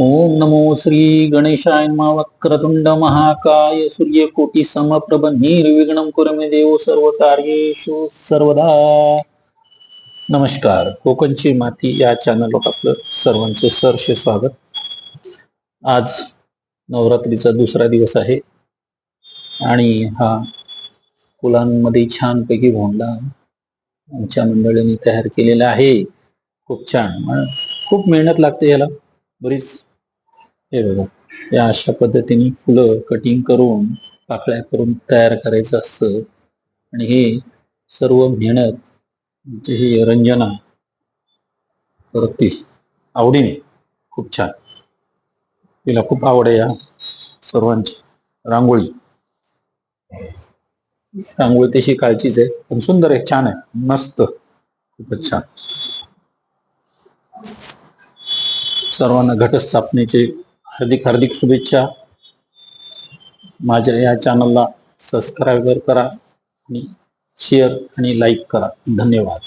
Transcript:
ओम नमो श्री गणेशाय वक्रतुंड महाकाय सूर्यकोटी समप्रभ निर्विघ्न कुरमे देव सर्व कार्येशु सर्वदा। नमस्कार कोकणची माती या चॅनलवर आपलं सर्वांचे सरसे स्वागत. आज नवरात्रीचा दुसरा दिवस आहे आणि हा फुलांमध्ये छानपैकी भोंडा आमच्या मंडळींनी तयार केलेला आहे. खूप छान. खूप मेहनत लागते याला. बरीच हे बघा या अशा पद्धतीने फुलं कटिंग करून पाकळ्या करून तयार करायचं असतं. आणि हे सर्व मेहनत म्हणजे ही रंजना करते आवडीने. खूप छान. तिला खूप आवड आहे या सर्वांची. रांगोळी. रांगोळी तशी काळजीच आहे. पण सुंदर आहे छान आहे. मस्त. खूपच छान. सर्वांना घटस्थापनेचे हार्दिक हार्दिक शुभेच्छा. माझ्या या चॅनलला सबस्क्राईबर करा आणि शेअर आणि लाईक करा. धन्यवाद.